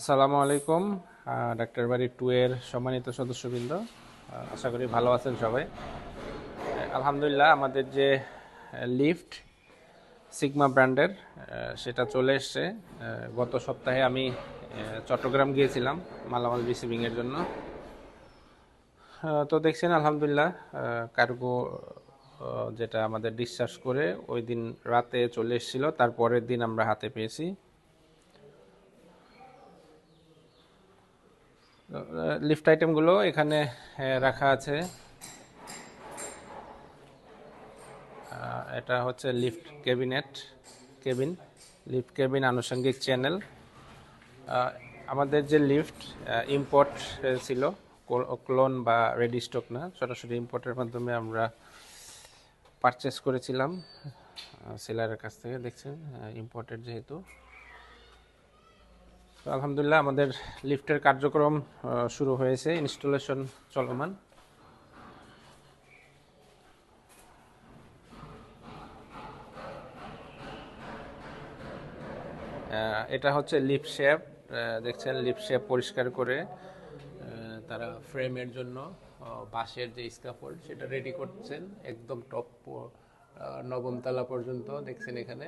আসসালামু আলাইকুম ডাক্তার বাড়ি টু এর সম্মানিত সদস্যবৃন্দ। আশা করি ভালো আছেন সবাই। আলহামদুলিল্লাহ, আমাদের যে লিফট সিগমা ব্র্যান্ডের সেটা চলে এসছে। গত সপ্তাহে আমি চট্টগ্রাম গিয়েছিলাম মালামাল রিসিভিংয়ের জন্য। তো দেখছেন, আলহামদুলিল্লাহ কার্গো যেটা আমাদের ডিসচার্জ করে, ওই দিন রাতে চলে এসেছিল, তারপরের দিন আমরা হাতে পেয়েছি। লিফট আইটেমগুলো এখানে রাখা আছে। এটা হচ্ছে lift cabinet, cabin, lift cabin আনুষঙ্গিক চ্যানেল। আমাদের যে লিফট ইম্পোর্ট ছিল ক্লোন বা রেডি স্টক না, সরাসরি ইম্পোর্টের মাধ্যমে আমরা পারচেস করেছিলাম। সেলারের কাছ থেকে, দেখছেন? ইম্পোর্টেড যেহেতু। আলহামদুলিল্লাহ আমাদের লিফটের কার্যক্রম শুরু হয়েছে। ইনস্টলেশন চলমান। এটা হচ্ছে লিপ শেপ। দেখছেন লিপ শেপ পরিষ্কার করে তারা ফ্রেমের জন্য বাঁশের যে স্কাফোল্ড সেটা রেডি করছেন একদম টপ নবমতলা পর্যন্ত। দেখছেন এখানে।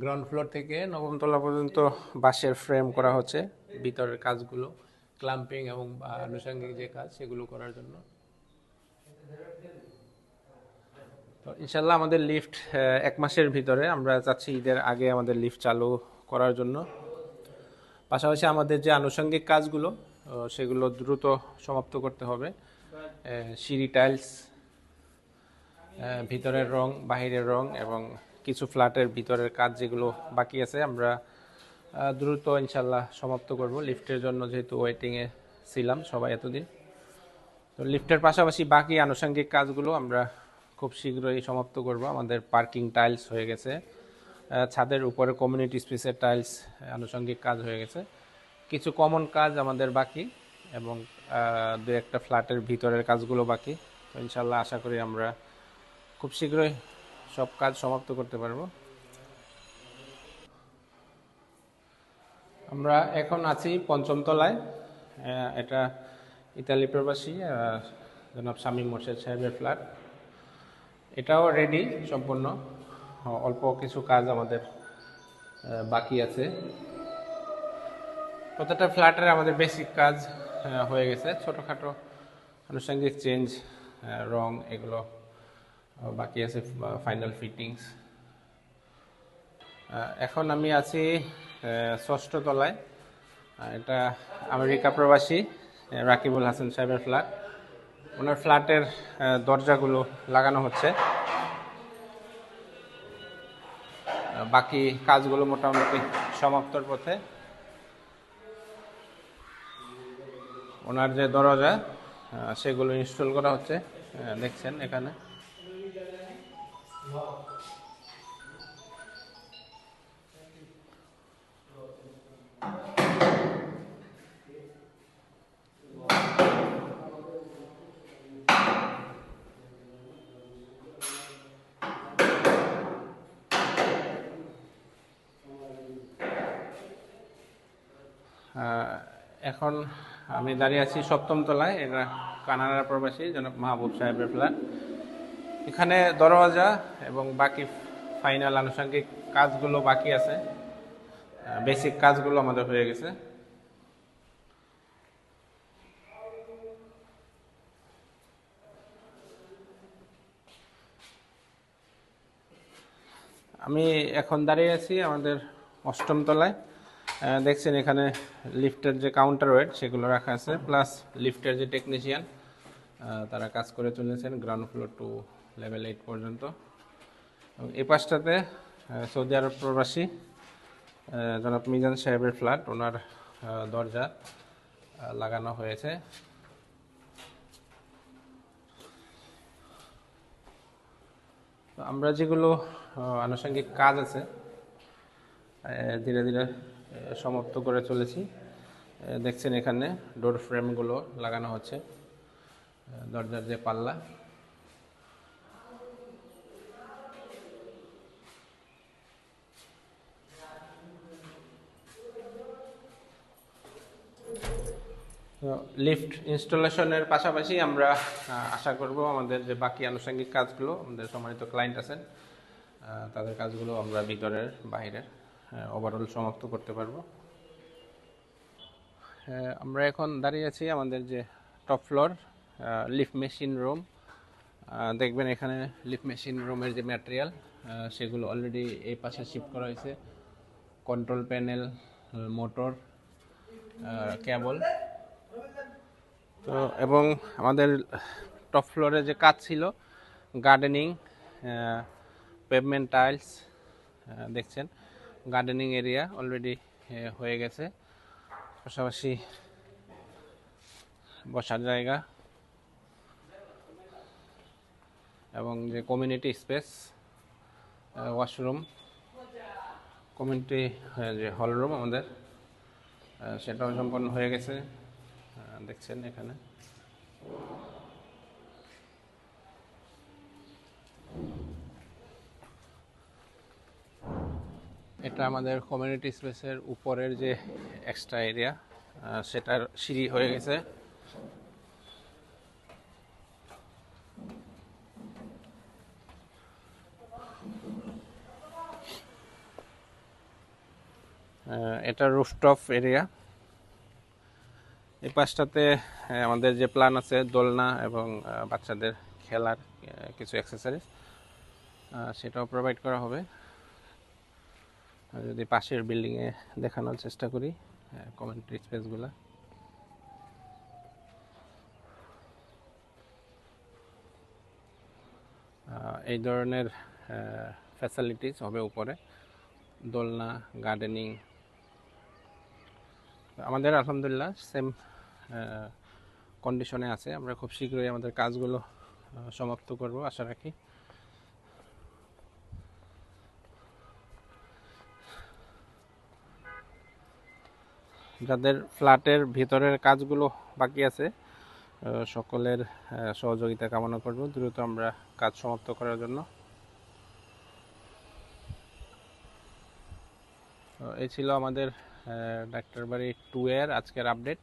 গ্রাউন্ড ফ্লোর থেকে নবম তলা পর্যন্ত বাঁশের ফ্রেম করা হচ্ছে, ভিতরের কাজগুলো ক্লাম্পিং এবং আনুষঙ্গিক যে কাজ, সেগুলো করার জন্য। তো ইনশাল্লাহ আমাদের লিফট এক মাসের ভিতরে আমরা চাচ্ছি ঈদের আগে আমাদের লিফট চালু করার জন্য। পাশাপাশি আমাদের যে আনুষঙ্গিক কাজগুলো সেগুলো দ্রুত সমাপ্ত করতে হবে। সিঁড়ি টাইলস ভিতরের রং, বাহিরের রং এবং কিছু ফ্ল্যাটের ভিতরের কাজ যেগুলো বাকি আছে, আমরা দ্রুত ইনশাল্লাহ সমাপ্ত করব। লিফটের জন্য যেহেতু ওয়েটিংয়ে ছিলাম সবাই এতদিন। তো লিফটের পাশাপাশি বাকি আনুষঙ্গিক কাজগুলো আমরা খুব শীঘ্রই সমাপ্ত করব। আমাদের পার্কিং টাইলস হয়ে গেছে ছাদের উপরে কমিউনিটি স্পেসের টাইলস আনুষঙ্গিক কাজ হয়ে গেছে। কিছু কমন কাজ আমাদের বাকি এবং দু একটা ফ্ল্যাটের ভিতরের কাজগুলো বাকি। তো ইনশাল্লাহ আশা করি আমরা খুব শীঘ্রই সব কাজ সমাপ্ত করতে পারব। আমরা এখন আছি পঞ্চম তলায়। এটা ইতালি প্রবাসী জনাব শামীম মোর্শেদ সাহেবের ফ্ল্যাট এটাও রেডি সম্পূর্ণ। অল্প কিছু কাজ আমাদের বাকি আছে। প্রত্যেকটা ফ্ল্যাটের আমাদের বেসিক কাজ হয়ে গেছে। ছোটোখাটো আনুষঙ্গিক চেঞ্জ রং এগুলো বাকি আছে ফাইনাল ফিটিংস এখন আমি আছি ষষ্ঠ তলায়। এটা আমেরিকা প্রবাসী রাকিবুল হাসান সাহেবের ফ্ল্যাট ওনার ফ্ল্যাটের দরজাগুলো লাগানো হচ্ছে। বাকি কাজগুলো মোটামুটি সমাপ্তর পথে। ওনার যে দরজা সেগুলো ইনস্টল করা হচ্ছে দেখছেন এখানে। এখন আমি দাঁড়িয়ে আছি সপ্তম তলায় এটা কানাডা প্রবাসী জনাব মাহবুব সাহেবের ফ্ল্যাট এখানে দরওয়াজা এবং বাকি ফাইনাল আনুষঙ্গিক কাজগুলো বাকি আছে। বেসিক কাজগুলো আমাদের হয়ে গেছে। আমি এখন দাঁড়িয়ে আছি আমাদের অষ্টম তলায়। দেখছেন এখানে লিফটের যে কাউন্টার ওয়েট সেগুলো রাখা আছে প্লাস লিফটের যে টেকনিশিয়ান তারা কাজ করে চলেছেন ground floor to level eight পর্যন্ত। এবং এই পাশটাতে সৌদি আরব প্রবাসী জনাব মিজান সাহেবের ফ্ল্যাট, ওনার দরজা লাগানো হয়েছে। আমরা যেগুলো আনুষঙ্গিক কাজ আছে ধীরে ধীরে সমাপ্ত করে চলেছি। দেখছেন এখানে ডোর ফ্রেমগুলো লাগানো হচ্ছে দরজার যে পাল্লা। লিফট ইনস্টলেশনের পাশাপাশি আমরা আশা করব আমাদের যে বাকি আনুষঙ্গিক কাজগুলো, আমাদের সম্মানিত ক্লায়েন্ট আছেন তাদের কাজগুলো আমরা ভিতরের বাইরের ওভারঅল সমাপ্ত করতে পারব। আমরা এখন দাঁড়িয়ে আছি আমাদের যে top floor lift machine room দেখবেন এখানে লিফট মেশিন রুমের যে ম্যাটেরিয়াল সেগুলো অলরেডি এই পাশে শিফট করা হয়েছে। কন্ট্রোল প্যানেল মোটর কেবল তো, এবং আমাদের টপ ফ্লোরে যে কাজ ছিল গার্ডেনিং পেভমেন্ট টাইলস দেখছেন গার্ডেনিং এরিয়া অলরেডি হয়ে গেছে। পাশাপাশি বসার জায়গা এবং যে কমিউনিটি স্পেস ওয়াশরুম কমিউনিটি যে হলরুম আমাদের সেটাও সম্পন্ন হয়ে গেছে। দেখছেন এখানে? এটা আমাদের কমিউনিটি স্পেসের উপরের যে এক্সট্রা এরিয়া সেটার সিঁড়ি হয়ে গেছে। এটা রুফটপ এরিয়া এই পাশটাতে আমাদের যে প্ল্যান আছে, দোলনা এবং বাচ্চাদের খেলার কিছু অ্যাক্সেসরিজ সেটাও প্রোভাইড করা হবে। যদি পাশের বিল্ডিংয়ে দেখানোর চেষ্টা করি কমেন্ট্রি স্পেসগুলো এই ধরনের ফ্যাসিলিটিস হবে উপরে। দোলনা গার্ডেনিং আমাদের আলহামদুলিল্লাহ সেম কন্ডিশনে আছে। আমরা খুব শীঘ্রই আমাদের কাজগুলো সমাপ্ত করব, আশা রাখি। যাদের ফ্ল্যাটের ভিতরের কাজগুলো বাকি আছে সকলের সহযোগিতা কামনা করব। দ্রুত আমরা কাজ সমাপ্ত করার জন্য। এই ছিল আমাদের ডাক্তার বাড়ি টু এর আজকের আপডেট